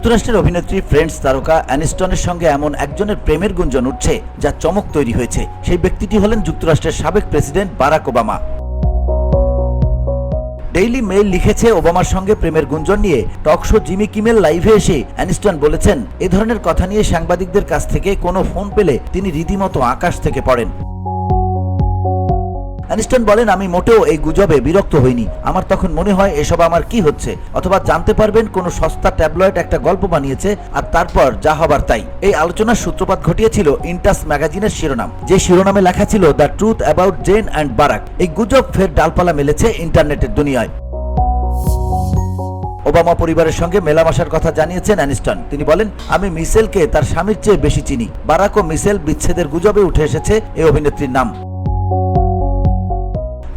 যুক্তরাষ্ট্রের অভিনেত্রী, ফ্রেন্ডস তারকা অ্যানিস্টনের সঙ্গে এমন একজনের প্রেমের গুঞ্জন উঠছে যা চমক তৈরি হয়েছে। সেই ব্যক্তিটি হলেন যুক্তরাষ্ট্রের সাবেক president Barack Obama. Daily Mail লিখেছে ওবামার সঙ্গে প্রেমের গুঞ্জন নিয়ে। টক শো জিমি কিমেল লাইভে এসে অ্যানিস্টন বলেছেন, এ ধরনের কথা নিয়ে সাংবাদিকদের কাছ থেকে কোনো ফোন পেলে তিনি রীতিমতো আকাশ থেকে পড়েন। অ্যানিস্টন বলেন, আমি মোটেও এই গুজবে বিরক্ত হইনি। আমার তখন মনে হয় এসব আমার কি হচ্ছে? অথবা জানতে পারবেন, কোনো সস্তা ট্যাবলয়েড একটা গল্প বানিয়েছে আর তারপর যা হবার তাই। এই আলোচনার সূত্রপাত ঘটিয়েছিল ইন্টাস ম্যাগাজিনের শিরোনাম। যে শিরোনামে লেখা ছিল, the truth about Jane and Barack. এই গুজব ফের ডালপালা মেলেছে ইন্টারনেটের দুনিয়ায়। ওবামা পরিবারের সঙ্গে মেলামেশার কথা জানিয়েছেন অ্যানিস্টন। তিনি বলেন, আমি মিসেলকে তার স্বামীর চেয়ে বেশি চিনি। বারাক ও মিসেল বিচ্ছেদের গুজবে উঠে এসেছে এই অভিনেত্রীর নাম।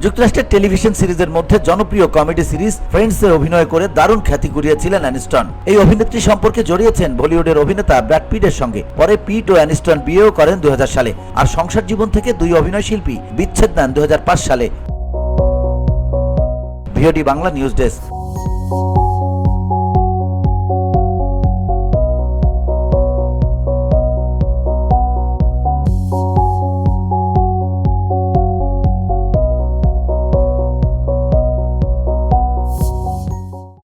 যুক্তরাষ্ট্রের টেলিভিশন সিরিজের মধ্যে জনপ্রিয় কমেডি সিরিজ ফ্রেন্ডসে অভিনয় করে দারুণ খ্যাতি কুড়িয়েছিলেন অ্যানিস্টন। এই অভিনেত্রী সম্পর্কে জড়িয়েছেন বলিউডের অভিনেতা ব্র্যাড পিটের সঙ্গে। পরে পিট ও অ্যানিস্টন বিয়েও করেন দু হাজার সালে। আর সংসার জীবন থেকে দুই অভিনয় শিল্পী বিচ্ছেদ নেন দু হাজার পাঁচ সালে। VOD Bangla news desk.